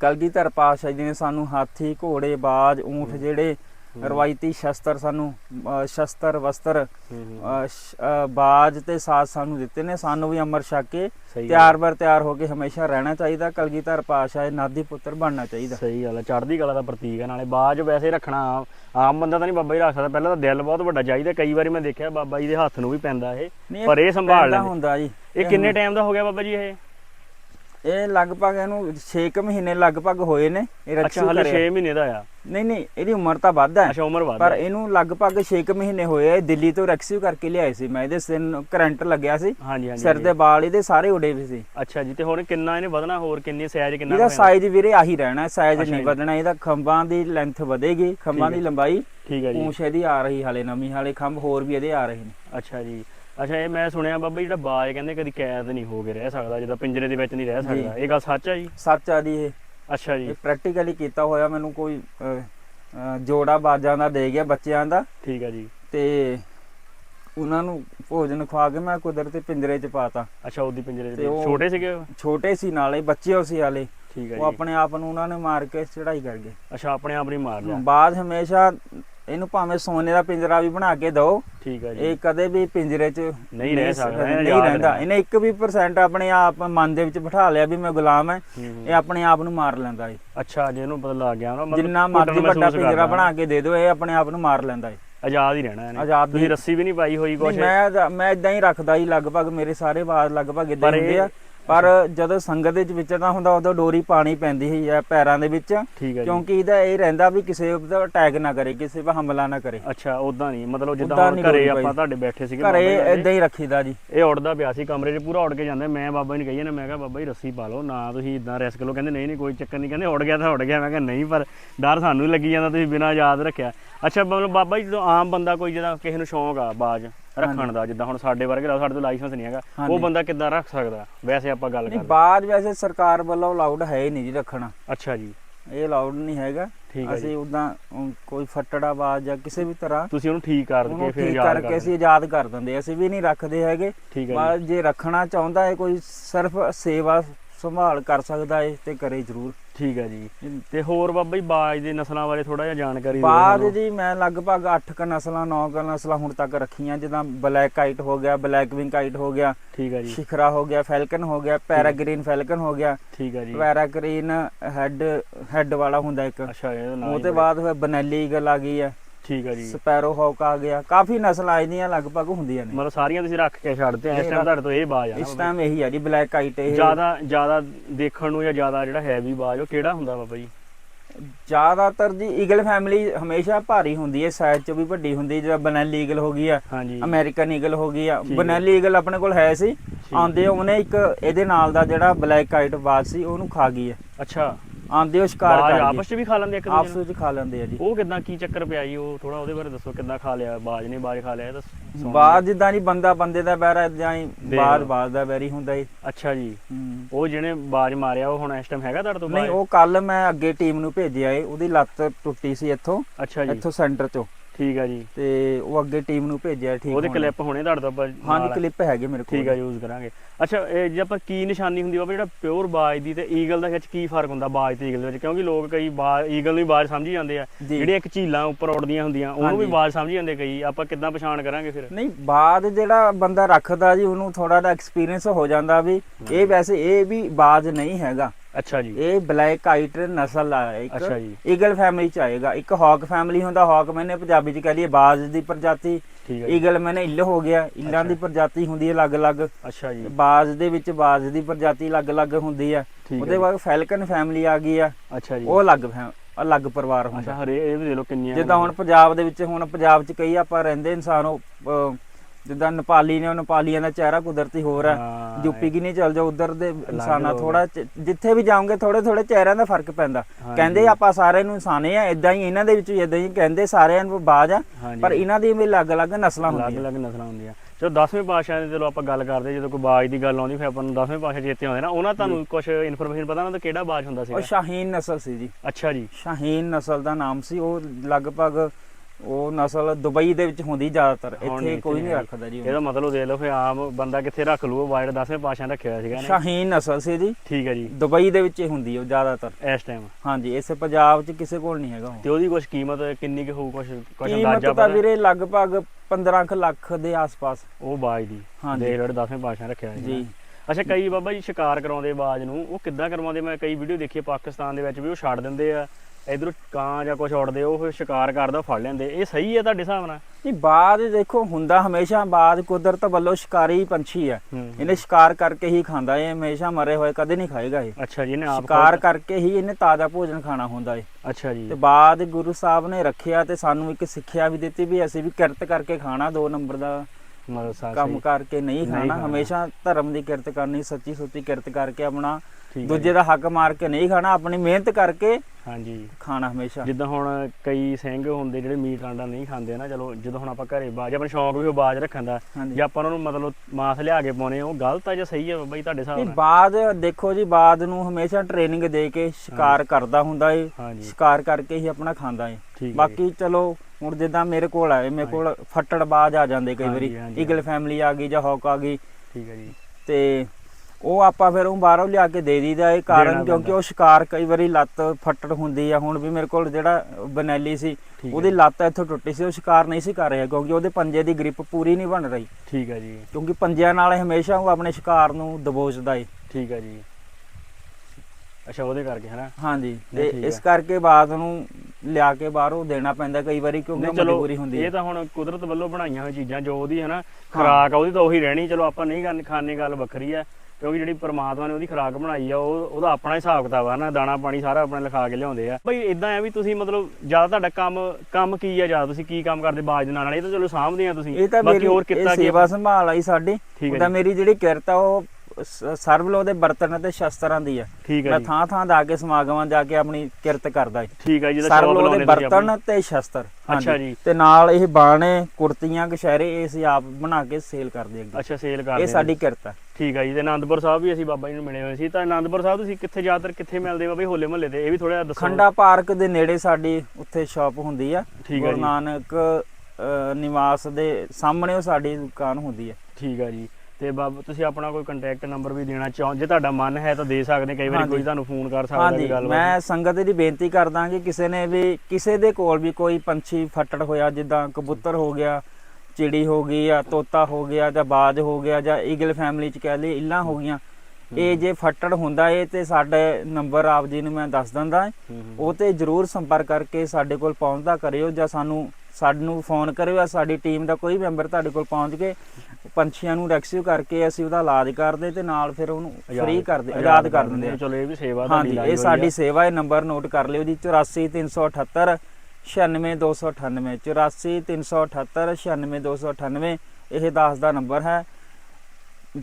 S2: ਕਲਗੀਧਰ ਪਾਤਸ਼ਾਹ ਜੀ ਨੇ ਸਾਨੂੰ ਹਾਥੀ ਘੋੜੇ ਬਾਜ ਊਂਠ ਜਿਹੜੇ। ਰਵਾਇਤੀ ਸ਼ਸਤਰ ਸਾਨੂੰ ਅ, ਸ਼ਸਤਰ ਵਸਤਰ
S1: ਹੂੰ ਹੂੰ।
S2: ਅ, ਸ਼- ਅ, ਬਾਜ ਤੇ ਸਾਥ ਸਾਨੂੰ ਦਿੱਤੇ ਨੇ। ਸਾਨੂੰ ਵੀ ਅਮਰ ਛਕ ਕੇ
S1: ਸਹੀ
S2: ਤਿਆਰ ਬਰ ਤਿਆਰ ਹੋ ਕੇ ਹਮੇਸ਼ਾ ਰਹਿਣਾ ਚਾਹੀਦਾ। ਕਲਗੀਧਰ ਪਾਤਸ਼ਾਹ ਦੇ ਨਾਦੀ ਪੁੱਤਰ ਬਣਨਾ ਚਾਹੀਦਾ।
S1: ਸਹੀ ਗੱਲ ਹੈ ਚੜ੍ਹਦੀ ਕਲਾ ਦਾ ਪ੍ਰਤੀਕ ਹੈ ਨਾਲੇ ਬਾਜ ਵੈਸੇ ਰੱਖਣਾ ਆਮ- ਆਮ ਬੰਦਾ ਤਾਂ ਨਹੀਂ ਬਾਬਾ ਜੀ ਰੱਖ ਸਕਦਾ। ਪਹਿਲਾਂ ਤਾਂ ਦਿਲ ਬਹੁਤ ਵੱਡਾ ਚਾਹੀਦਾ। ਕਈ ਵਾਰੀ ਮੈਂ ਦੇਖਿਆ ਬਾਬਾ ਜੀ ਦੇ ਹੱਥ ਨੂੰ ਵੀ ਪੈਂਦਾ ਇਹ।
S2: ਨਹੀਂ,
S1: ਪਰ ਇਹ ਸੰਭਾਲ
S2: ਪੈਂਦਾ
S1: ਲੈਂਦੇ।
S2: ਹੁੰਦਾ ਜੀ।
S1: ਇਹ ਕਿੰਨੇ ਟਾਈਮ ਦਾ ਹੋ ਗਿਆ ਬਾਬਾ ਜੀ ਇਹ?
S2: ਇਹ ਲਗਭਗ ਇਹਨੂੰ 6 ਮਹੀਨੇ ਲਗਭਗ ਹੋਏ ਨੇ ਇਹ
S1: ਅੱਛਾ ਹਲੇ
S2: ਕਰਿਆ।
S1: 6 ਮਹੀਨੇ ਦਾ ਆ
S2: ਨਹੀਂ ਨਹੀਂ ਇਹਦੀ ਉਮਰ ਤਾਂ ਵੱਧ ਹੈ।
S1: ਅੱਛਾ ਉਮਰ ਵੱਧ
S2: ਪਰ। ਇਹਨੂੰ ਲਗਭਗ 6 ਮਹੀਨੇ ਹੋਏ ਆ ਦਿੱਲੀ ਤੋਂ ਰੈਕਸਿਊ ਕਰਕੇ ਲਿਆਏ ਸੀ ਮੈਂ ਇਹਦੇ ਸਿਰ ਨੂੰ ਕਰੰਟ ਲੱਗਿਆ ਸੀ।
S1: ਹਾਂਜੀ ਹਾਂਜੀ
S2: ਸਿਰ ਦੇ ਵਾਲ ਇਹਦੇ ਸਾਰੇ ਉਡੇ ਵੀ ਸੀ।
S1: ਅੱਛਾ ਜੀ ਤੇ ਹੁਣ ਕਿੰਨਾ ਇਹਨੇ ਵਧਣਾ ਹੋਰ ਕਿੰਨੀ ਸਾਈਜ਼ ਕਿੰਨਾ
S2: ਇਹਦਾ? ਸਾਈਜ਼ ਵੀਰੇ ਆਹੀ ਰਹਿਣਾ ਸਾਈਜ਼
S1: ਅੱਛਾ
S2: ਨਹੀਂ। ਵਧਣਾ ਇਹਦਾ ਖੰਭਾਂ ਦੀ ਲੈਂਥ ਵਧੇਗੀ ਖੰਭਾਂ ਦੀ। ਲੰਬਾਈ।
S1: ਠੀਕ ਹੈ ਜੀ।
S2: ਪੂੰਛ ਇਹਦੀ ਆ ਰਹੀ ਹਾਲੇ ਨਵੀਂ ਹਾਲੇ ਖੰਭ ਹੋਰ ਵੀ ਇਹਦੇ ਆ ਰਹੇ ਨੇ।
S1: ਅੱਛਾ ਜੀ। ਅੱਛਾ ਇਹ ਮੈਂ ਸੁਣਿਆ ਬਾਬਾ ਜਿਹੜਾ ਬਾਜ ਕਹਿੰਦੇ ਕਦੀ ਕੈਦ ਨਹੀਂ ਹੋ ਕੇ ਰਹਿ ਸਕਦਾ ਜਿੱਦਾਂ ਪਿੰਜਰੇ ਦੇ ਵਿੱਚ ਨਹੀਂ ਰਹਿ ਸਕਦਾ। ਇਹ ਗੱਲ ਸੱਚ ਆ ਜੀ?
S2: ਸੱਚ ਆ ਜੀ ਇਹ।
S1: ਅੱਛਾ ਜੀ।
S2: ਇਹ ਪ੍ਰੈਕਟੀਕਲੀ ਕੀਤਾ ਹੋਇਆ ਮੈਨੂੰ ਕੋਈ ਜੋੜਾ ਬਾਜਾਂ ਦਾ ਦੇ ਗਿਆ ਬੱਚਿਆਂ ਦਾ।
S1: ਠੀਕ ਆ ਜੀ।
S2: ਤੇ ਉਹਨਾਂ ਨੂੰ ਭੋਜਨ ਖਵਾ ਕੇ ਮੈਂ ਕੁਦਰਤੀ ਪਿੰਜਰੇ 'ਚ ਪਾਤਾ।
S1: ਅੱਛਾ ਉਹਦੀ ਪਿੰਜਰੇ
S2: ਉਹ-
S1: ਛੋਟੇ ਸੀਗੇ?
S2: ਛੋਟੇ ਸੀ ਨਾਲੇ ਬੱਚੇ ਸੀ ਹਾਲੇ।
S1: ਠੀਕ ਆ
S2: ਉਹ ਆਪਣੇ ਆਪ ਨੂੰ ਉਹਨਾਂ ਨੇ ਮਾਰ ਕੇ ਚੜਾਈ ਕਰ ਗਏ
S1: ਅੱਛਾ ਆਪਣੇ ਆਪ ਨਹੀਂ ਮਾਰ ਲਿਆ।
S2: ਬਾਅਦ ਹਮੇਸ਼ਾ ਇਹਨੂੰ ਭਾਵੇਂ ਸੋਨੇ ਦਾ ਪਿੰਜਰਾ ਵੀ ਬਣਾ ਕੇ ਦਿਓ।
S1: ਠੀਕ ਆ ਜੀ।
S2: ਇਹ ਕਦੇ ਵੀ ਪਿੰਜਰੇ 'ਚ
S1: ਨਹੀਂ ਰਹਿ ਸਕਦਾ, ਇਹਨੇ
S2: ਨਹੀਂ ਰਹਿੰਦਾ। ਇਹਨੇ ਇੱਕ ਵੀ ਪਰਸੈਂਟ ਆਪਣੇ ਆਪ ਮਨ ਦੇ ਵਿੱਚ ਬਿਠਾ ਲਿਆ ਵੀ ਮੈਂ ਗੁਲਾਮ ਹੈ
S1: ਹੂੰ, ਹੂੰ।
S2: ਇਹ ਆਪਣੇ ਆਪ ਨੂੰ ਮਾਰ ਲੈਂਦਾ ਏ।
S1: ਅੱਛਾ ਜਿਹਨੂੰ ਪਤਾ ਲੱਗ ਗਿਆ ਨਾ
S2: ਜਿੰਨਾ ਮਰਜ਼ੀ ਵੱਡਾ ਪਿੰਜਰਾ। ਬਣਾ ਕੇ ਦੇ ਦਿਓ ਇਹ ਆਪਣੇ ਆਪ ਨੂੰ ਮਾਰ ਲੈਂਦਾ ਏ।
S1: ਆਜ਼ਾਦ ਹੀ ਰਹਿਣਾ ਇਹਨੇ।
S2: ਆਜ਼ਾਦ
S1: ਤੁਸੀਂ ਰੱਸੀ ਵੀ ਨਹੀਂ ਪਾਈ ਹੋਈ ਕੁਛ।
S2: ਮੈਂ ਮੈਂ ਇਦਾਂ ਹੀ ਰੱਖਦਾ ਹੀ ਲਗਭਗ ਮੇਰੇ ਸਾਰੇ ਬਾਜ਼ ਲਗਭਗ ਇਦਾਂ ਹੀ ਹੁੰਦੇ ਆ। ਪਰ ਜਦੋਂ ਸੰਗਤ ਦੇ ਵਿੱਚ ਵਿਚਰਦਾ ਹੁੰਦਾ ਉਦੋਂ ਡੋਰੀ ਪਾਣੀ ਪੈਂਦੀ ਹੀ ਹੈ ਪੈਰਾਂ ਦੇ ਵਿੱਚ।
S1: ਠੀਕ ਜੀ।
S2: ਕਿਉਂਕਿ ਇਹਦਾ ਇਹ ਰਹਿੰਦਾ ਵੀ ਕਿਸੇ ਉੱਤੇ ਅਟੈਕ ਨਾ ਕਰੇ ਕਿਸੇ 'ਤੇ ਹਮਲਾ ਨਾ ਕਰੇ।
S1: ਅੱਛਾ ਉਦਾਂ ਨਹੀਂ। ਮਤਲਬ ਜਿੱਦਾਂ ਹੁਣ ਘਰੇ ਆਪਾਂ। ਤੁਹਾਡੇ ਬੈਠੇ ਸੀਗੇ
S2: ਘਰੇ ਇਦਾਂ ਹੀ ਰੱਖੀਦਾ ਜੀ।
S1: ਇਹ ਉੜਦਾ ਪਿਆ ਸੀ ਕਮਰੇ 'ਚ ਪੂਰਾ ਉੜ ਕੇ ਜਾਂਦਾ। ਮੈਂ ਬਾਬਾ ਨੂੰ ਕਹੀ ਜਾਂਦਾ ਮੈਂ ਕਿਹਾ ਬਾਬਾ ਜੀ ਰੱਸੀ ਪਾ ਲਓ। ਨਾ ਤੁਸੀਂ ਇਦਾਂ ਰਿਸਕ ਲਓ ਕਹਿੰਦੇ ਨਹੀਂ ਨਹੀਂ ਕੋਈ ਚੱਕਰ ਨਹੀਂ। ਕਹਿੰਦੇ ਉੜ ਗਿਆ ਤਾਂ ਉੜ ਗਿਆ। ਮੈਂ ਕਿਹਾ ਨਹੀਂ ਪਰ ਡਰ ਸਾਨੂੰ ਲੱਗੀ ਜਾਂਦਾ ਤੁਸੀਂ ਬਿਨਾਂ ਯਾਦ ਰੱਖਿਆ। ਅੱਛਾ ਮਤਲਬ ਬਾਬਾ ਜੀ ਜਦੋਂ ਆਮ ਬੰਦਾ ਕੋਈ ਜਿਹਦਾ ਕਿਸੇ ਨੂੰ ਸ਼ੌਂਕ ਆ ਬਾਜ ਰੱਖਣ ਦਾ ਜਿੱਦਾਂ ਹੁਣ ਸਾਡੇ ਵਰਗੇ ਦਾ ਸਾਡੇ ਤੋਂ ਲਾਇਸੈਂਸ ਨਹੀਂ ਹੈਗਾ ਉਹ। ਬੰਦਾ ਕਿੱਦਾਂ ਰੱਖ ਸਕਦਾ? ਵੈਸੇ ਆਪਾਂ ਗੱਲ
S2: ਨਹੀਂ
S1: ਕਰਦੇ।
S2: ਬਾਜ਼ ਵੈਸੇ ਸਰਕਾਰ ਵੱਲੋਂ ਅਲਾਉਡ ਹੈ ਹੀ ਨਹੀਂ ਜੀ ਰੱਖਣਾ।
S1: ਅੱਛਾ ਜੀ।
S2: ਇਹ ਅਲਾਉਡ ਨਹੀਂ ਹੈਗਾ। ਅਸੀਂ ਉਦਾਂ ਕੋਈ ਫੱਟੜਾ ਬਾਜ਼ ਜਾਂ ਕਿਸੇ ਵੀ ਤਰ੍ਹਾਂ
S1: ਤੁਸੀਂ ਉਹਨੂੰ ਠੀਕ ਕਰ ਕੇ ਫਿਰ
S2: ਠੀਕ
S1: ਯਾਦ
S2: ਕਰਕੇ
S1: ਕਰ
S2: ਅਸੀਂ ਆਜ਼ਾਦ ਕਰ ਦਿੰਦੇ ਅਸੀਂ ਵੀ ਨਹੀਂ ਰੱਖਦੇ ਹੈਗੇ। ਜੇ ਰੱਖਣਾ ਚਾਹੁੰਦਾ ਹੈ ਕੋਈ ਸਿਰਫ ਸੇਵਾ ਸੰਭਾਲ ਕਰ ਸਕਦਾ ਹੈ ਤੇ ਕਰੇ ਜ਼ਰੂਰ।
S1: ਠੀਕ ਹੈ ਜੀ। ਤੇ ਹੋਰ ਬਾਬਾ ਜੀ ਬਾਜ ਦੇ ਨਸਲਾਂ ਬਾਰੇ ਥੋੜਾ ਜਿਹਾ ਜਾਣਕਾਰੀ ਦਿਓ ਸਾਨੂੰ।
S2: ਜੀ ਮੈਂ ਲਗਭਗ 8 ਕ ਨਸਲਾਂ 9 ਕ ਨਸਲਾਂ ਹੁਣ ਤੱਕ ਰੱਖੀਆਂ ਜਿੱਦਾਂ ਬਲੈਕ ਕਾਈਟ ਹੋ ਗਿਆ ਬਲੈਕ ਵਿੰਗ ਕਾਈਟ ਹੋ ਗਿਆ
S1: ਠੀਕ ਹੈ ਜੀ।
S2: ਸ਼ਿਖਰਾ ਹੋ ਗਿਆ ਫੈਲਕਨ ਹੋ ਗਿਆ ਪੈਰਾਗ੍ਰੀਨ ਫੈਲਕਨ ਹੋ ਗਿਆ
S1: ਠੀਕ ਹੈ ਜੀ।
S2: ਪੈਰਾਗ੍ਰੀਨ ਹੈਡ ਹੈਡ ਵਾਲਾ ਹੁੰਦਾ ਇੱਕ।
S1: ਅੱਛਾ ਇਹਦਾ ਨਾਮ
S2: ਉਹ ਤੇ ਬਾਅਦ ਫਿਰ ਬਨੈਲੀ ਈਗਲ ਆ ਗਈ ਆ।
S1: ਠੀਕ ਹੈ ਜੀ।
S2: ਸਪੈਰੋ ਹੌਕ ਆ ਗਿਆ। ਕਾਫੀ ਨਸਲਾਂ ਆਈਆਂ ਲਗਭਗ ਹੁੰਦੀਆਂ ਨੇ।
S1: ਮਤਲਬ ਸਾਰੀਆਂ ਤੁਸੀਂ ਰੱਖ ਕੇ ਛੱਡਦੇ ਆ ਇਸ ਟਾਈਮ ਤੁਹਾਡੇ ਤੋਂ ਇਹ ਬਾਜ ਆ।
S2: ਇਸ ਟਾਈਮ ਇਹੀ ਆ ਜੀ ਬਲੈਕ ਕਾਈਟ ਇਹ।
S1: ਜ਼ਿਆਦਾ ਜ਼ਿਆਦਾ ਦੇਖਣ ਨੂੰ ਜਾਂ ਜ਼ਿਆਦਾ ਜਿਹੜਾ ਹੈਵੀ ਬਾਜ ਉਹ ਕਿਹੜਾ ਹੁੰਦਾ ਬਾਬਾ ਜੀ?
S2: ਜ਼ਿਆਦਾਤਰ ਜੀ ਈਗਲ ਫੈਮਿਲੀ ਹਮੇਸ਼ਾ ਭਾਰੀ ਹੁੰਦੀ ਹੈ ਸਾਈਜ਼ ਚ ਵੀ ਵੱਡੀ ਹੁੰਦੀ ਜਿਵੇਂ ਬਨੈਲੀ ਈਗਲ ਹੋ ਗਈ ਆ ਅਮਰੀਕਨ ਈਗਲ ਹੋ ਗਈ ਆ। ਬਨੈਲੀ ਈਗਲ ਆਪਣੇ ਕੋਲ ਹੈ ਸੀ ਆਂਦੇ ਉਹਨੇ ਇੱਕ ਇਹਦੇ ਨਾਲ ਦਾ ਜਿਹੜਾ ਬਲੈਕ ਕਾਈਟ ਬਾਜ਼ ਸੀ ਉਹਨੂੰ ਖਾ ਗਈ ਹੈ।
S1: ਅੱਛਾ।
S2: ਆਂਦੇ ਉਹ ਸ਼ਿਕਾਰ
S1: ਬਾਜ
S2: ਕਰ ਗਈ
S1: ਆਪਸ ਚ ਵੀ ਖਾ ਲੈਂਦੇ ਇੱਕ
S2: ਆਪਸ
S1: ਦੂਜੇ ਨੂੰ?
S2: ਵਿੱਚ ਖਾ ਲੈਂਦੇ ਆ ਜੀ।
S1: ਉਹ ਕਿਦਾਂ ਕੀ ਚੱਕਰ ਪਿਆ ਜੀ? ਉਹ ਥੋੜਾ ਉਹਦੇ ਬਾਰੇ ਦੱਸੋ ਕਿੱਦਾਂ ਖਾ ਲਿਆ? ਬਾਜ ਨੇ ਬਾਜ ਖਾ ਲਿਆ ਇਹ ਤਾਂ ਸੁਣ-
S2: ਬਾਜ਼ ਜਿੱਦਾਂ ਨਹੀਂ ਬੰਦਾ ਬੰਦੇ ਦਾ ਬੈਰਾ ਇਦਾਂ ਹੀ
S1: ਦੇਖ
S2: ਬਾਜ਼
S1: ਲਓ।
S2: ਬਾਜ਼ ਦਾ ਬੈਰੀ ਹੁੰਦਾ ਏ
S1: ਅੱਛਾ ਜੀ।
S2: ਹੂੰ।
S1: ਉਹ ਜਿਹਨੇ ਬਾਜ ਮਾਰਿਆ ਉਹ ਹੁਣ ਇਸ ਟਾਈਮ ਹੈਗਾ ਤੁਹਾਡੇ ਤੋਂ
S2: ਨਹੀਂ ਉਹ ਕੱਲ ਮੈਂ ਅੱਗੇ ਟੀਮ ਨੂੰ ਭੇਜਿਆ ਏ ਉਹਦੀ ਲੱਤ ਟੁੱਟੀ ਸੀ ਇੱਥੋਂ
S1: ਅੱਛਾ ਜੀ।
S2: ਇੱਥੋਂ ਸੈਂਟਰ ਚੋਂ।
S1: ਠੀਕ ਆ ਜੀ।
S2: ਤੇ ਉਹ ਅੱਗੇ ਟੀਮ ਨੂੰ ਭੇਜਿਆ ਠੀਕ
S1: ਉਹਦੇ। ਕਲਿੱਪ ਹੋਣੇ ਤੁਹਾਡੇ ਤੋਂ ਆਪਾਂ
S2: ਹਾਂਜੀ
S1: ਨਾਲ।
S2: ਕਲਿੱਪ ਹੈਗੇ ਮੇਰੇ ਕੋਲ
S1: ਠੀਕ ਆ ਯੂਜ਼ ਕਰਾਂਗੇ। ਅੱਛਾ ਇਹ ਜੇ ਆਪਾਂ ਕੀ ਨਿਸ਼ਾਨੀ ਹੁੰਦੀ ਬਾਬਾ ਜਿਹੜਾ ਪਿਓਰ ਬਾਜ ਦੀ ਤੇ ਈਗਲ ਦਾ ਵਿੱਚ ਕੀ ਫ਼ਰਕ ਹੁੰਦਾ ਬਾਜ ਤੇ ਈਗਲ ਦੇ ਵਿੱਚ? ਕਿਉਂਕਿ ਲੋਕ ਕਈ ਬਾਜ ਈਗਲ ਨੂੰ ਹੀ ਬਾਜ ਸਮਝੀ ਜਾਂਦੇ ਆ।
S2: ਜੀ।
S1: ਜਿਹੜੀਆਂ ਇੱਕ ਝੀਲਾਂ ਉੱਪਰ ਉੱਡਦੀਆਂ ਹੁੰਦੀਆਂ ਉਹਨੂੰ ਵੀ। ਬਾਜ ਸਮਝੀ ਜਾਂਦੇ ਕਈ। ਆਪਾਂ ਕਿੱਦਾਂ ਪਛਾਣ ਕਰਾਂਗੇ ਫਿਰ?
S2: ਨਹੀਂ ਬਾਅਦ ਜਿਹੜਾ ਬੰਦਾ ਰੱਖਦਾ ਜੀ ਉਹਨੂੰ ਥੋੜਾ ਜਿਹਾ ਐਕਸਪੀਰੀਅੰਸ ਹੋ ਜਾਂਦਾ ਵੀ ਇਹ ਵੈਸੇ ਇਹ ਵੀ ਬਾਜ਼ ਨਹੀਂ ਹੈਗਾ।
S1: ਅੱਛਾ ਜੀ।
S2: ਇਹ ਬਲੈਕ ਆਈਟ ਨਸਲ ਆ ਇੱਕ।
S1: ਅੱਛਾ ਜੀ।
S2: ਈਗਲ ਫੈਮਿਲੀ ਚ ਆਏਗਾ। ਇੱਕ ਹੌਕ ਫੈਮਿਲੀ ਹੁੰਦਾ ਹੌਕ ਮੈਨੇ ਪੰਜਾਬੀ ਚ ਕਹ ਲਈਏ ਬਾਜ਼ ਦੀ ਪ੍ਰਜਾਤੀ। ਈਗਲ ਮੈਨੇ ਇੱਲ ਹੋ ਗਿਆ ਇੱਲਾਂ ਦੀ ਪ੍ਰਜਾਤੀ ਹੁੰਦੀ ਹੈ ਅਲੱਗ-ਅਲੱਗ।
S1: ਅੱਛਾ ਜੀ।
S2: ਬਾਜ਼ ਦੇ ਵਿੱਚ ਬਾਜ਼ ਦੀ ਪ੍ਰਜਾਤੀ ਅਲੱਗ-ਅਲੱਗ ਹੁੰਦੀ ਆ ਉਹਦੇ ਬਾਅਦ ਫੈਲਕਨ ਫੈਮਿਲੀ ਆ ਗਈ ਆ।
S1: ਅੱਛਾ ਜੀ।
S2: ਉਹ ਅਲੱਗ ਅਲੱਗ ਪਰਿਵਾਰ ਹੁੰਦਾ।
S1: ਅੱਛਾ ਹਰੇ ਇਹ ਵੀ ਦੇ ਲੋ ਕਿੰਨੀਆਂ
S2: ਜਿੱਦਾਂ ਹੁਣ ਪੰਜਾਬ ਦੇ ਵਿੱਚ ਹੁਣ ਪੰਜਾਬ 'ਚ ਕਈ ਆਪਾਂ ਰਹਿੰਦੇ ਇਨਸਾਨ ਉਹ ਜਿੱਦਾਂ ਨੇਪਾਲੀ ਨੇ ਉਹ ਨੇਪਾਲੀਆਂ ਦਾ ਚਿਹਰਾ ਕੁਦਰਤੀ ਹੋਰ ਹੈ।
S1: ਹਾਂ,
S2: ਯੂਪੀ ਕੀ ਨਹੀਂ ਚੱਲ ਜਾ ਉਧਰ ਦੇ ਇਨਸਾਨਾਂ
S1: ਲੋਕ
S2: ਥੋੜਾ ਜਿੱਥੇ ਵੀ ਜਾਓਗੇ ਥੋੜੇ ਥੋੜੇ ਚਿਹਰਿਆਂ ਦਾ ਫ਼ਰਕ ਪੈਂਦਾ।
S1: ਹਾਂਜੀ।
S2: ਕਹਿੰਦੇ ਆਪਾਂ ਸਾਰਿਆਂ ਨੂੰ ਇਨਸਾਨੇ ਆ ਇਦਾਂ ਹੀ ਇਹਨਾਂ ਦੇ ਵਿੱਚ ਵੀ ਇਦਾਂ ਹੀ ਕਹਿੰਦੇ ਸਾਰਿਆਂ ਨੂੰ ਬਾਜ ਆ
S1: ਹਾਂਜੀ।
S2: ਪਰ ਇਹਨਾਂ ਦੀ ਵੀ ਅਲੱਗ-ਅਲੱਗ ਨਸਲਾਂ ਹੁੰਦੀਆਂ।
S1: ਅਲੱਗ ਨਸਲਾਂ ਹੁੰਦੀਆਂ। ਚਲੋ 10ਵੇਂ ਪਾਤਸ਼ਾਹ ਦੇ ਚਲੋ ਆਪਾਂ ਗੱਲ ਕਰਦੇ ਜਦੋਂ ਕੋਈ ਬਾਜ ਦੀ ਗੱਲ ਆਉਂਦੀ ਫਿਰ ਆਪਾਂ ਨੂੰ 10ਵੇਂ ਪਾਤਸ਼ਾਹ ਚੇਤੇ ਆਉਂਦੇ ਨਾ। ਉਹਨਾਂ ਤੁਹਾਨੂੰ ਕੁਝ ਇਨਫੋਰਮੇਸ਼ਨ ਪਤਾ ਉਹਨਾਂ ਦਾ ਕਿਹੜਾ ਬਾਜ ਹੁੰਦਾ
S2: ਉਹ
S1: ਸੀਗਾ?
S2: ਸ਼ਾਹੀਨ ਨਸਲ ਸੀ ਜੀ।
S1: ਅੱਛਾ ਜੀ।
S2: ਸ਼ਾਹੀਨ ਨਸਲ ਦਾ ਨਾਮ ਸੀ। ਉਹ ਲਗਭਗ ਉਹ ਨਸਲ ਦੁਬਈ ਦੇ ਵਿੱਚ ਹੁੰਦੀ ਜ਼ਿਆਦਾਤਰ ਇੱਥੇ ਕੋਈ ਨਹੀਂ। ਰੱਖਦਾ ਜੀ।
S1: ਇਹਦਾ ਮਤਲਬ ਦੇਖ ਲਓ ਫਿਰ ਆਮ ਬੰਦਾ ਕਿੱਥੇ ਰੱਖ ਲੂ ਉਹ ਬਾਜ 10ਵੇਂ ਪਾਤਸ਼ਾਹ ਨੇ ਰੱਖਿਆ ਹੋਇਆ ਸੀਗਾ ਨਾ
S2: ਸ਼ਾਹੀਨ ਨਸਲ ਸੀ ਜੀ।
S1: ਠੀਕ ਹੈ ਜੀ।
S2: ਦੁਬਈ ਦੇ ਵਿੱਚ ਹੀ ਹੁੰਦੀ ਉਹ ਜ਼ਿਆਦਾਤਰ।
S1: ਇਸ ਟਾਈਮ
S2: ਹਾਂਜੀ ਇਸ ਪੰਜਾਬ 'ਚ ਕਿਸੇ ਕੋਲ ਨਹੀਂ ਹੈਗਾ
S1: ਤੇ ਉਹਦੀ ਕੁਝ ਕੀਮਤ ਕਿੰਨੀ ਕੁ ਹੋਊ ਕੁਝ ਕੁਝ ਅੰਦਾਜ਼ਾ ਪਤਾ?
S2: ਵੀਰੇ ਲਗਭਗ 15 ਕੁ ਲੱਖ ਦੇ ਆਸ-ਪਾਸ।
S1: ਉਹ ਬਾਜ ਦੀ।
S2: ਹਾਂਜੀ।
S1: ਦੇ ਜਿਹੜੇ 10ਵੇਂ ਪਾਤਸ਼ਾਹ ਨੇ ਰੱਖਿਆ
S2: ਜੀ।
S1: ਅੱਛਾ ਕਈ ਬਾਬਾ ਜੀ ਸ਼ਿਕਾਰ ਕਰਾਉਂਦੇ ਬਾਜ ਨੂੰ ਉਹ ਕਿੱਦਾਂ ਕਰਵਾਉਂਦੇ? ਮੈਂ ਕਈ ਵੀਡੀਓ ਦੇਖੀ ਪਾਕਿਸਤਾਨ ਦੇ ਵਿੱਚ ਵੀ ਉਹ ਛੱਡ ਦਿੰਦੇ ਆ। ਇਧਰੋਂ ਕਾਂ ਜਾਂ ਕੁਝ ਉੜਦੇ ਉਹ ਫਿਰ ਸ਼ਿਕਾਰ ਕਰਦਾ ਫੜ ਲੈਂਦੇ। ਇਹ ਸਹੀ ਹੈ ਤੁਹਾਡੇ ਹਿਸਾਬ ਨਾਲ?
S2: ਨਹੀਂ ਬਾਦ ਦੇਖੋ ਹੁੰਦਾ ਹਮੇਸ਼ਾ ਬਾਦ ਕੁਦਰਤ ਵੱਲੋਂ ਸ਼ਿਕਾਰੀ ਪੰਛੀ ਹੈ।
S1: ਹੂੰ
S2: ਇਹਨੇ ਸ਼ਿਕਾਰ ਕਰਕੇ ਹੀ ਖਾਂਦਾ ਇਹ ਹਮੇਸ਼ਾ ਮਰੇ ਹੋਏ ਕਦੇ ਨਹੀਂ ਖਾਏਗਾ ਇਹ।
S1: ਅੱਛਾ ਜੀ ਇਹਨੇ ਆਪ
S2: ਸ਼ਿਕਾਰ ਕਰਕੇ ਹੀ ਇਹਨੇ ਤਾਜ਼ਾ ਭੋਜਨ ਖਾਣਾ ਹੁੰਦਾ ਏ।
S1: ਅੱਛਾ ਜੀ।
S2: ਤੇ ਬਾਅਦ ਗੁਰੂ ਸਾਹਿਬ ਨੇ ਰੱਖਿਆ ਤੇ ਸਾਨੂੰ ਇੱਕ ਸਿੱਖਿਆ ਵੀ ਦਿੱਤੀ ਵੀ ਅਸੀਂ ਵੀ ਕਿਰਤ ਕਰਕੇ ਖਾਣਾ ਦੋ ਨੰਬਰ ਦਾ
S1: ਮਤਲਬ ਸਾ-
S2: ਕੰਮ
S1: ਸਹੀ।
S2: ਕਰਕੇ ਨਹੀਂ
S1: ਨਹੀਂ
S2: ਖਾਣਾ।
S1: ਖਾਣਾ।
S2: ਹਮੇਸ਼ਾ ਧਰਮ ਦੀ ਕਿਰਤ ਕਰਨੀ ਸੱਚੀ ਸੁੱਚੀ ਕਿਰਤ ਕਰਕੇ ਆਪਣਾ ਦੂਜੇ ਦਾ ਹੱਕ ਮਾਰ ਕੇ ਨਹੀਂ ਖਾਣਾ ਆਪਣੀ ਮਿਹਨਤ ਕਰਕੇ
S1: ਹਾਂਜੀ।
S2: ਖਾਣਾ ਹਮੇਸ਼ਾ।
S1: ਜਿੱਦਾਂ ਹੁਣ ਕਈ ਸਿੰਘ ਹੁੰਦੇ ਜਿਹੜੇ ਮੀਟ ਆਂਡਾ ਨਹੀਂ ਖਾਂਦੇ ਨਾ ਚਲੋ ਜਦੋਂ ਹੁਣ ਆਪਾਂ ਘਰੇ ਬਾਜ ਆਪਣਾ ਸ਼ੌਂਕ ਵੀ ਉਹ ਬਾਜ ਰੱਖਣ ਦਾ ਜੇ ਆਪਾਂ ਉਹਨਾਂ ਨੂੰ ਮਤਲਬ ਮਾਸ ਲਿਆ ਕੇ ਪਾਉਨੇ ਉਹ ਗਲਤ ਆ ਜਾਂ ਸਹੀ ਆ ਜੀ ਤੁਹਾਡੇ ਹਿਸਾਬ ਨਾਲ?
S2: ਬਾਅਦ ਦੇਖੋ ਜੀ ਬਾਅਦ ਨੂੰ ਹਮੇਸ਼ਾ ਟ੍ਰੇਨਿੰਗ ਦੇ ਕੇ ਸ਼ਿਕਾਰ ਕਰਦਾ ਹੁੰਦਾ ਏ ਸ਼ਿਕਾਰ ਕਰਕੇ ਹੀ ਆਪਣਾ ਖਾਂਦਾ ਏ। ਬਾਕੀ ਚਲੋ ਹੁਣ ਜਿੱਦਾਂ ਮੇਰੇ ਕੋਲ ਆਏ ਮੇਰੇ ਕੋਲ ਫੱਟੜ ਬਾਜ ਆ ਜਾਂਦੇ ਕਈ ਵਾਰੀ ਈਗਲ ਫੈਮਿਲੀ ਆ ਗਈ ਜਾਂ ਹੌਕ ਆ ਗਈ।
S1: ਠੀਕ ਹੈ ਜੀ।
S2: ਤੇ ਉਹ ਆਪਾਂ ਫਿਰ ਉਹ ਬਾਹਰੋਂ ਲਿਆ ਕੇ ਦੇ ਦੀਦਾ ਇਹ ਕਾਰਨ ਕਿਉਂਕਿ। ਉਹ ਸ਼ਿਕਾਰ ਕਈ ਵਾਰੀ ਲੱਤ ਫੱਟੜ ਹੁੰਦੀ ਆ। ਹੁਣ ਵੀ ਮੇਰੇ ਕੋਲ ਜਿਹੜਾ ਬਨੈਲੀ ਸੀ ਉਹਦੀ ਲੱਤ ਇੱਥੋਂ ਟੁੱਟੀ ਸੀ ਉਹ ਸ਼ਿਕਾਰ ਨਹੀਂ ਸੀ ਕਰ ਰਿਹਾ ਕਿਉਂਕਿ ਉਹਦੇ ਪੰਜੇ ਦੀ ਗ੍ਰਿਪ ਪੂਰੀ ਨਹੀਂ ਬਣ ਰਹੀ।
S1: ਠੀਕ ਹੈ ਜੀ।
S2: ਕਿਉਂਕਿ ਪੰਜਿਆਂ ਨਾਲ ਇਹ ਹਮੇਸ਼ਾ ਉਹ ਆਪਣੇ ਸ਼ਿਕਾਰ ਨੂੰ ਦਬੋਚਦਾ ਏ।
S1: ਠੀਕ ਹੈ ਜੀ। ਅੱਛਾ ਉਹਦੇ ਕਰਕੇ ਹੈ ਨਾ
S2: ਹਾਂਜੀ ਤੇ ਇਸ। ਕਰਕੇ ਬਾਅਦ ਨੂੰ ਲਿਆ ਕੇ ਬਾਹਰੋਂ ਦੇਣਾ ਪੈਂਦਾ ਕਈ ਵਾਰੀ ਕਿਉਂਕਿ ਮਜਬੂਰੀ ਹੁੰਦੀ
S1: ਇਹ
S2: ਹੈ।
S1: ਤਾਂ ਹੁਣ ਕੁਦਰਤ ਵੱਲੋਂ ਬਣਾਈਆਂ ਹੋਈਆਂ ਚੀਜ਼ਾਂ ਜੋ ਉਹਦੀ ਹੈ। ਨਾ ਖੁਰਾਕ ਆ ਉਹਦੀ ਤਾਂ ਉਹੀ ਰਹਿਣੀ। ਚਲੋ ਆਪਾਂ ਨਹੀਂ ਕਰਨੀ ਖਾਣੇ ਗੱਲ ਵੱਖਰੀ ਆ। ਕਿਉਂਕਿ ਜਿਹੜੀ ਪ੍ਰਮਾਤਮਾ ਨੇ ਉਹਦੀ ਖੁਰਾਕ ਬਣਾਈ ਆ ਉਹ ਉਹਦਾ ਆਪਣਾ ਹਿਸਾਬ ਕਿਤਾਬ ਆ ਨਾ ਦਾਣਾ ਪਾਣੀ ਸਾਰਾ ਆਪਣਾ ਲਿਖਾ ਕੇ ਲਿਆਉਂਦੇ ਆ। ਬਈ ਇਦਾਂ ਆ ਵੀ ਤੁਸੀਂ ਮਤਲਬ ਜ਼ਿਆਦਾ ਤੁਹਾਡਾ ਕੰਮ ਕੰਮ ਕੀ ਆ ਜ਼ਿਆਦਾ? ਤੁਸੀਂ ਕੀ ਕੰਮ ਕਰਦੇ? ਬਾਜ ਦੇ ਨਾਲ ਇਹ ਤਾਂ ਚਲੋ ਸਾਂਭਦੇ ਆ ਤੁਸੀਂ।
S2: ਇਹ ਤਾਂ
S1: ਬਾਕੀ
S2: ਮੇਰੀ
S1: ਹੋਰ ਕਿੱਤਾ ਕੀ
S2: ਸੇਵਾ ਸੰਭਾਲ ਆਈ ਸਾਡੀ। ਉਹਦਾ। ਮੇਰੀ ਜਿਹੜੀ ਕਿਰਤ ਆ ਉਹ ਸ- ਸਰਵ ਦੇ ਬਰਤਨ ਤੇ ਸ਼ਸਤਰਾਂ ਦੀ ਆ।
S1: ਠੀਕ ਹੈ
S2: ਮੈਂ ਥਾਂ ਥਾਂ ਜਾ ਕੇ ਸਮਾਗਮਾਂ ਜਾ ਕੇ ਆਪਣੀ ਕਿਰਤ ਕਰਦਾ
S1: ਠੀਕ ਹੈ ਜੀ ਜਿਹਦਾ
S2: ਸਰਵ
S1: ਸ਼ੌਪ
S2: ਦੇ ਬਰਤਨ। ਤੇ ਸ਼ਸਤਰ
S1: ਅੱਛਾ। ਜੀ।
S2: ਤੇ ਨਾਲ ਇਹ ਬਾਣੇ ਕੁਰਤੀਆਂ ਕਸ਼ਹਿਰੇ ਇਹ ਅਸੀਂ ਆਪ ਬਣਾ ਕੇ ਸੇਲ ਕਰਦੇ ਅੱਗੇ।
S1: ਅੱਛਾ ਸੇਲ ਕਰਦੇ
S2: ਇਹ
S1: ਆ।
S2: ਸਾਡੀ ਕਿਰਤ ਆ।
S1: ਠੀਕ ਹੈ ਜੀ ਤੇ ਆਨੰਦਪੁਰ ਸਾਹਿਬ ਵੀ ਅਸੀਂ ਬਾਬਾ ਜੀ ਨੂੰ ਮਿਲੇ ਹੋਏ ਸੀ। ਤਾਂ ਆਨੰਦਪੁਰ ਸਾਹਿਬ ਤੁਸੀਂ ਕਿੱਥੇ ਜ਼ਿਆਦਾਤਰ ਕਿੱਥੇ ਮਿਲਦੇ ਬਾਬਾ ਜੀ ਹੋਲੇ ਮਹੱਲੇ ਤੇ ਇਹ ਵੀ ਥੋੜਾ ਦੱਸੋ।
S2: ਖੰਡਾ ਪਾਰਕ ਦੇ ਨੇੜੇ ਸਾਡੀ ਉੱਥੇ ਸ਼ਾਪ ਹੁੰਦੀ ਆ।
S1: ਹੈ
S2: ਗੁਰੂ ਨਾਨਕ ਨਿਵਾਸ ਦੇ ਸਾਹਮਣੇ ਉਹ ਸਾਡੀ ਦੁਕਾਨ ਹੁੰਦੀ ਹੈ
S1: ਠੀਕ ਆ ਜੀ। ਤੇ ਬਾਬਾ ਤੁਸੀਂ ਆਪਣਾ ਕੋਈ ਕੰਟੈਕਟ ਨੰਬਰ ਵੀ ਦੇਣਾ ਚਾਹੋ ਜੇ ਤੁਹਾਡਾ ਮਨ ਹੈ ਤਾਂ ਦੇ ਸਕਦੇ ਕਈ ਵਾਰੀ। ਕੋਈ ਤੁਹਾਨੂੰ ਫੋਨ ਕਰ ਸਕਦਾ ਵੀ ਗੱਲ
S2: ਮੈਂ ਸੰਗਤ ਦੀ ਬੇਨਤੀ ਕਰਦਾ ਕਿ ਕਿਸੇ ਨੇ ਵੀ ਕਿਸੇ ਦੇ ਕੋਲ ਵੀ ਕੋਈ ਪੰਛੀ ਫੱਟੜ ਹੋਇਆ ਜਿੱਦਾਂ ਕਬੂਤਰ ਹੋ ਗਿਆ ਚਿੜੀ ਹੋ ਗਈ ਜਾਂ ਤੋਤਾ ਹੋ ਗਿਆ ਜਾਂ ਬਾਜ ਹੋ ਗਿਆ ਜਾਂ ਈਗਲ ਫੈਮਿਲੀ ਚ ਕਹਿ ਲਈ ਇੱਲਾਂ ਹੋ ਗਈਆਂ। ਇਹ ਜੇ ਫੱਟੜ ਹੁੰਦਾ ਏ ਤੇ ਸਾਡੇ ਨੰਬਰ ਆਪ ਜੀ ਨੂੰ ਮੈਂ ਦੱਸ ਦਿੰਦਾ ਉਹ ਤੇ ਜਰੂਰ ਸੰਪਰਕ ਕਰਕੇ ਸਾਡੇ ਕੋਲ ਪਹੁੰਚਦਾ ਕਰਿਓ ਜਾਂ ਸਾਨੂੰ ਸਾਨੂੰ ਫੋਨ ਕਰਿਓ ਸਾਡੀ ਟੀਮ ਦਾ ਕੋਈ ਮੈਂਬਰ ਤੁਹਾਡੇ ਕੋਲ ਪਹੁੰਚ ਕੇ ਪੰਛੀਆਂ ਨੂੰ ਰੈਕਸਿਊ ਕਰਕੇ ਅਸੀਂ ਉਹਦਾ ਇਲਾਜ ਕਰਦੇ ਤੇ ਨਾਲ ਫਿਰ ਉਹਨੂੰ ਫ੍ਰੀ ਕਰਦੇ ਆਜ਼ਾਦ ਕਰ ਦਿੰਦੇ ਆ।
S1: ਚਲੋ ਇਹ ਵੀ ਸੇਵਾ ਤੁਹਾਡੀ
S2: ਹਾਂਜੀ ਇਹ ਸਾਡੀ। ਸੇਵਾ ਹੈ ਨੰਬਰ ਨੋਟ ਕਰ ਲਿਓ ਜੀ 84378 96298 84378 96298 ਇਹ ਦਾਸ ਦਾ ਨੰਬਰ ਹੈ।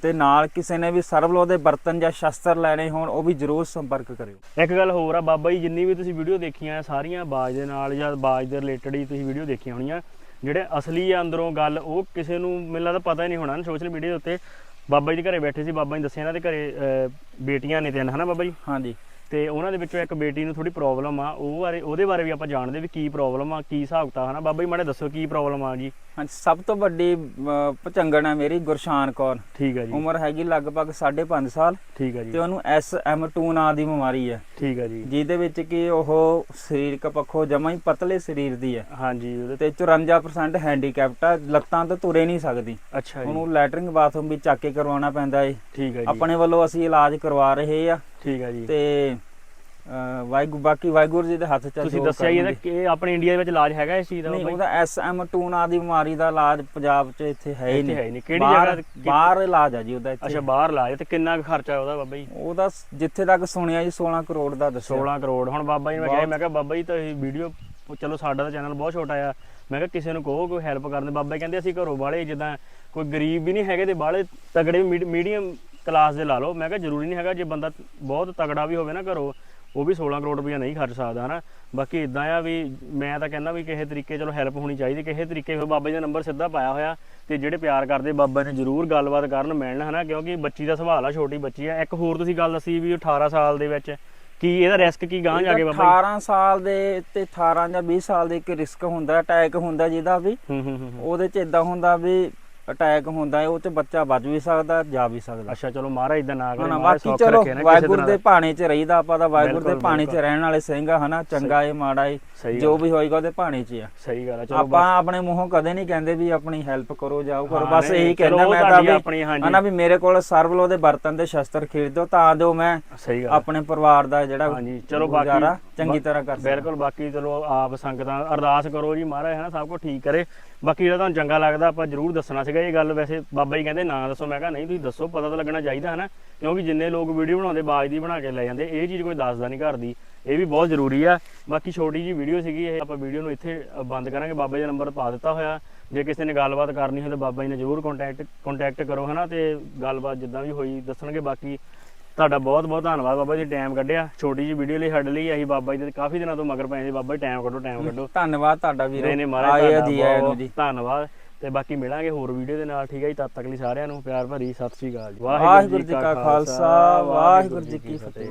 S2: ਤੇ ਨਾਲ ਕਿਸੇ ਨੇ ਵੀ ਸਰਵਲੋ ਦੇ ਬਰਤਨ ਜਾਂ ਸ਼ਸਤਰ ਲੈਣੇ ਹੋਣ ਉਹ ਵੀ ਜਰੂਰ ਸੰਪਰਕ ਕਰਿਓ।
S1: ਇੱਕ ਗੱਲ ਹੋਰ ਆ ਬਾਬਾ ਜੀ ਜਿੰਨੀ ਵੀ ਤੁਸੀਂ ਵੀਡੀਓ ਦੇਖੀਆਂ ਸਾਰੀਆਂ ਬਾਜ ਦੇ ਨਾਲ ਜਾਂ ਬਾਜ ਦੇ ਰਿਲੇਟਡ ਹੀ ਤੁਸੀਂ ਵੀਡੀਓ ਦੇਖੀਆਂ ਹੋਣੀਆਂ। ਜਿਹੜੇ ਅਸਲੀ ਆ ਅੰਦਰੋਂ ਗੱਲ ਉਹ ਕਿਸੇ ਨੂੰ ਮੈਨੂੰ ਲੱਗਦਾ ਪਤਾ ਹੀ ਨਹੀਂ ਹੋਣਾ ਸੋਸ਼ਲ ਮੀਡੀਆ ਦੇ ਉੱਤੇ। ਬਾਬਾ ਜੀ ਦੇ ਘਰੇ ਬੈਠੇ ਸੀ ਬਾਬਾ ਜੀ ਦੱਸਿਆ ਇਹਨਾਂ ਦੇ ਘਰੇ ਅਹ, ਬੇਟੀਆਂ ਨੇ ਤਿੰਨ ਹਨਾ ਬਾਬਾ ਜੀ?
S2: ਹਾਂਜੀ।
S1: ਤੇ ਉਹਨਾਂ ਦੇ ਵਿੱਚੋਂ ਇੱਕ ਬੇਟੀ ਨੂੰ ਥੋੜੀ ਪ੍ਰੋਬਲਮ ਆ ਉਹ ਬਾਰੇ ਉਹਦੇ ਬਾਰੇ ਵੀ ਆਪਾਂ ਜਾਣਦੇ ਵੀ ਕੀ ਪ੍ਰੋਬਲਮ ਆ ਕੀ ਹਿਸਾਬ ਕਿਤਾਬ ਹਨਾ ਬਾਬਾ ਜੀ ਮਾੜੇ ਦੱਸੋ ਕੀ ਪ੍ਰੋਬਲਮ ਆ ਜੀ?
S2: ਹਾਂਜੀ ਸਭ ਤੋਂ ਵੱਡੀ ਅਹ, ਭਚੰਗਣ ਹੈ ਮੇਰੀ ਗੁਰਸ਼ਾਨ ਕੌਰ।
S1: ਠੀਕ ਹੈ ਜੀ।
S2: ਉਮਰ ਹੈਗੀ ਲਗਭਗ 5.5 ਸਾਲ।
S1: ਠੀਕ ਹੈ
S2: ਤੇ
S1: ਜੀ
S2: ਉਹਨੂੰ SM2 ਨਾਂ ਦੀ ਬਿਮਾਰੀ ਹੈ
S1: ਠੀਕ ਹੈ ਜੀ।
S2: ਜਿਹਦੇ ਵਿੱਚ ਕਿ ਉਹ ਸਰੀਰਕ ਪੱਖੋਂ ਜਮਾਂ ਹੀ ਪਤਲੇ ਸਰੀਰ ਦੀ ਹੈ
S1: ਹਾਂਜੀ ਉਹਦੇ ਤੇ
S2: ਤੇ 54% ਹੈਂਡੀਕੈਪਟ ਆ ਲੱਤਾਂ ਤੋਂ ਤੁਰੇ ਨਹੀਂ ਸਕਦੀ।
S1: ਅੱਛਾ ਜੀ।
S2: ਉਹਨੂੰ ਲੈਟਰਿੰਗ ਬਾਥਰੂਮ ਵੀ ਚੱਕ ਕੇ ਕਰਵਾਉਣਾ ਪੈਂਦਾ ਏ।
S1: ਠੀਕ ਹੈ ਜੀ।
S2: ਆਪਣੇ ਵੱਲੋਂ ਅਸੀਂ ਇਲਾਜ ਕਰਵਾ ਰਹੇ ਆ।
S1: ਠੀਕ ਹੈ ਜੀ।
S2: ਤੇ ਵਾਹਿਗੁਰੂ ਬਾਕੀ ਵਾਹਿਗੁਰੂ ਜੀ ਦੇ ਹੱਥ ਚ
S1: ਤੁਸੀਂ ਦੱਸਿਆ। ਇਹਦਾ ਕਿ ਆਪਣੇ ਇੰਡੀਆ ਦੇ ਵਿੱਚ ਇਲਾਜ ਹੈਗਾ ਇਸ ਚੀਜ਼ ਦਾ
S2: ਨਹੀਂ? ਉਹਦਾ SM2 ਨਾਂ ਦੀ ਬਿਮਾਰੀ ਦਾ ਇਲਾਜ ਪੰਜਾਬ 'ਚ ਇੱਥੇ ਹੈ ਹੀ
S1: ਇੱਥੇ ਹੈ ਹੀ
S2: ਨਹੀਂ।
S1: ਨਹੀਂ। ਕਿਹੜੀ ਜਗ੍ਹਾ
S2: ਬਾਹਰ ਇਲਾਜ ਆ ਜੀ ਉਹਦਾ ਇੱਥੇ।
S1: ਅੱਛਾ ਬਾਹਰ ਇਲਾਜ ਤੇ ਕਿੰਨਾ ਕੁ ਖਰਚਾ ਉਹਦਾ ਬਾਬਾ ਜੀ?
S2: ਉਹਦਾ ਜਿੱਥੇ ਤੱਕ ਸੁਣਿਆ ਜੀ 16 ਕਰੋੜ ਦਾ ਦੱਸਿਆ।
S1: 16 ਕਰੋੜ। ਹੁਣ ਬਾਬਾ ਜੀ ਨੇ ਮੈਂ ਕਿਹਾ ਮੈਂ ਕਿਹਾ ਬਾਬਾ ਜੀ ਤਾਂ ਇਹ ਵੀਡੀਓ ਚਲੋ ਸਾਡਾ ਤਾਂ ਚੈਨਲ ਬਹੁਤ ਛੋਟਾ ਆ। ਮੈਂ ਕਿਹਾ ਕਿਸੇ ਨੂੰ ਕਹੋ ਕੋਈ ਹੈਲਪ ਕਰਨ ਦੇ। ਬਾਬਾ ਜੀ ਕਹਿੰਦੇ ਅਸੀਂ ਘਰੋਂ ਬਾਹਲੇ ਜਿੱਦਾਂ ਕੋਈ ਗਰੀਬ ਵੀ ਨਹੀਂ ਹੈਗੇ ਤੇ ਬਾਹਲੇ ਤਗੜੇ ਮੀਡੀਅਮ ਕਲਾਸ ਦੇ ਲਾ ਲਓ। ਮੈਂ ਕਿਹਾ ਜ਼ਰੂਰੀ ਨਹੀਂ ਹੈਗਾ ਜੇ ਬੰਦਾ ਬਹੁਤ ਤਗੜਾ ਵੀ ਹੋਵੇ ਨਾ ਘਰੋਂ ਉਹ ਵੀ 16 ਕਰੋੜ ਰੁਪਇਆ ਨਹੀਂ ਖਰਚ ਸਕਦਾ ਹਨਾ? ਬਾਕੀ ਇਦਾਂ ਆ ਵੀ ਮੈਂ ਤਾਂ ਕਹਿੰਦਾ ਵੀ ਕਿਸੇ ਤਰੀਕੇ ਚਲੋ ਹੈਲਪ ਹੋਣੀ ਚਾਹੀਦੀ ਕਿਸੇ ਤਰੀਕੇ ਫਿਰ ਬਾਬਾ ਦਾ ਨੰਬਰ ਸਿੱਧਾ ਪਾਇਆ ਹੋਇਆ ਤੇ ਜਿਹੜੇ ਪਿਆਰ ਕਰਦੇ ਬਾਬਾ ਨੇ ਜ਼ਰੂਰ ਗੱਲਬਾਤ ਕਰਨ ਮਿਲਣ ਹਨਾ? ਕਿਉਂਕਿ ਬੱਚੀ ਦਾ ਸਵਾਲ ਆ ਛੋਟੀ ਬੱਚੀ ਆ। ਇੱਕ ਹੋਰ ਤੁਸੀਂ ਗੱਲ ਦੱਸੀ ਵੀ ਉਹ 18 ਸਾਲ ਦੇ ਵਿੱਚ ਕੀ ਇਹਦਾ ਰਿਸਕ ਕੀ ਗਾਂ ਜਾ ਕੇ ਬਾਬਾ
S2: 18 ਸਾਲ ਦੇ ਤੇ 18 ਜਾਂ 20 ਸਾਲ ਦੇ ਇੱਕ ਰਿਸਕ ਹੁੰਦਾ ਅਟੈਕ ਹੁੰਦਾ ਜਿਹਦਾ ਵੀ। ਉਹਦੇ 'ਚ ਇਦਾਂ ਹੁੰਦਾ ਵੀ ਅਟੈਕ ਹੁੰਦਾ ਹੈ ਉਹ 'ਚ ਬੱਚਾ ਬਚ ਵੀ ਸਕਦਾ ਜਾ ਵੀ ਸਕਦਾ।
S1: ਅੱਛਾ ਚਲੋ ਮਹਾਰਾਜ ਦਾ ਨਾਮ ਕਰੇ
S2: ਹਨਾ ਬਾਕੀ ਚਲੋ ਵਾਹਿਗੁਰੂ ਦੇ
S1: ਦਾ।
S2: ਭਾਣੇ 'ਚ ਰਹੀਦਾ ਆਪਾਂ ਤਾਂ ਵਾਹਿਗੁਰੂ ਦੇ ਭਾਣੇ 'ਚ। ਰਹਿਣ ਵਾਲੇ ਸਿੰਘ ਆ ਹਨਾ? ਚੰਗਾ ਏ ਮਾੜਾ ਏ ਜੋ ਵੀ ਹੋਏਗਾ ਉਹਦੇ ਭਾਣੇ 'ਚ ਆ।
S1: ਸਹੀ ਗੱਲ ਆ ਚਲੋ
S2: ਆਪਾਂ ਆਪਣੇ ਮੂੰਹੋਂ ਕਦੇ ਨਹੀਂ ਕਹਿੰਦੇ ਵੀ ਆਪਣੀ ਹੈਲਪ ਕਰੋ ਜਾਓ ਕਰੋ ਬਸ ਇਹੀ ਕਹਿੰਦਾ ਮੈਂ ਤਾਂ ਵੀ। ਹਨਾ ਵੀ ਮੇਰੇ ਕੋਲ ਸਰਵਲੋ ਦੇ ਬਰਤਨ ਦੇ ਸ਼ਸਤਰ ਖਰੀਦ ਦਿਓ ਤਾਂ ਜੋ ਮੈਂ ਆਪਣੇ ਪਰਿਵਾਰ ਦਾ ਜਿਹੜਾ
S1: ਹਾਂਜੀ ਚਲੋ ਬਾਕੀ
S2: ਚੰਗੀ ਤਰ੍ਹਾਂ ਕਰ
S1: ਬਿਲਕੁਲ ਬਾਕੀ ਚਲੋ ਆਪ ਸੰਗਤਾਂ ਅਰਦਾਸ ਕਰੋ ਜੀ ਮਹਾਰਾਜ ਹੈ ਨਾ ਸਭ ਕੁਝ ਠੀਕ ਕਰੇ। ਬਾਕੀ ਜਿਹੜਾ ਤੁਹਾਨੂੰ ਚੰਗਾ ਲੱਗਦਾ, ਆਪਾਂ ਜਰੂਰ ਦੱਸਣਾ ਸੀਗਾ ਇਹ ਗੱਲ। ਵੈਸੇ ਬਾਬਾ ਜੀ ਕਹਿੰਦੇ, ਨਾ ਦੱਸੋ। ਮੈਂ ਕਿਹਾ, ਨਹੀਂ, ਤੁਸੀਂ ਦੱਸੋ, ਪਤਾ ਤਾਂ ਲੱਗਣਾ ਚਾਹੀਦਾ ਹੈ ਨਾ ਕਿਉਂਕਿ ਜਿੰਨੇ ਲੋਕ ਵੀਡੀਓ ਬਣਾਉਂਦੇ, ਬਾਜ ਦੀ ਬਣਾ ਕੇ ਲੈ ਜਾਂਦੇ, ਇਹ ਚੀਜ਼ ਕੋਈ ਦੱਸਦਾ ਨਹੀਂ ਘਰ ਦੀ। ਇਹ ਵੀ ਬਹੁਤ ਜ਼ਰੂਰੀ ਆ। ਬਾਕੀ ਛੋਟੀ ਜੀ ਵੀਡੀਓ ਸੀਗੀ ਇਹ, ਆਪਾਂ ਵੀਡੀਓ ਨੂੰ ਇੱਥੇ ਬੰਦ ਕਰਾਂਗੇ। ਬਾਬਾ ਜੀ ਦਾ ਨੰਬਰ ਪਾ ਦਿੱਤਾ ਹੋਇਆ। ਜੇ ਕਿਸੇ ਨੇ ਗੱਲਬਾਤ ਕਰਨੀ ਹੋਵੇ ਤਾਂ ਬਾਬਾ ਜੀ ਨੇ ਜ਼ਰੂਰ ਕੰਟੈਕਟ ਕੰਟੈਕਟ ਕਰੋ, ਹਨਾ? ਤੇ ਗੱਲਬਾਤ ਜਿੱਦਾਂ ਵੀ ਹੋਈ, ਦੱਸਣਗੇ। ਬਾਕੀ ਤੁਹਾਡਾ ਬਹੁਤ ਬਹੁਤ ਧੰਨਵਾਦ ਬਾਬਾ ਜੀ ਟਾਈਮ ਕੱਢਿਆ। ਛੋਟੀ ਜਿਹੀ ਵੀਡੀਓ ਲਈ ਸਾਡੇ ਲਈ ਅਸੀਂ ਬਾਬਾ ਜੀ ਦੇ ਕਾਫੀ ਦਿਨਾਂ ਤੋਂ ਮਗਰ ਪਏ ਸੀ। ਬਾਬਾ ਜੀ ਟਾਈਮ ਕੱਢੋ ਟਾਈਮ ਕੱਢੋ।
S2: ਧੰਨਵਾਦ ਤੁਹਾਡਾ ਵੀਰੋ।
S1: ਨਹੀਂ ਨਹੀਂ ਮਹਾਰਾਜ
S2: ਆਏ ਆ
S1: ਤੁਹਾਡਾ
S2: ਜੀ ਆਇਆਂ ਨੂੰ ਜੀ।
S1: ਧੰਨਵਾਦ। ਤੇ ਬਾਕੀ ਮਿਲਾਂਗੇ ਹੋਰ ਵੀਡੀਓ ਦੇ ਨਾਲ ਠੀਕ ਹੈ ਜੀ? ਤਦ ਤੱਕ ਲਈ ਸਾਰਿਆਂ ਨੂੰ ਪਿਆਰ ਭਰੀ ਸਤਿ ਸ਼੍ਰੀ ਅਕਾਲ ਜੀ।
S2: ਵਾਹਿਗੁਰੂ ਜੀ ਕਾ ਖਾਲਸਾ ਵਾਹਿਗੁਰੂ ਜੀ ਕੀ ਫਤਿਹ।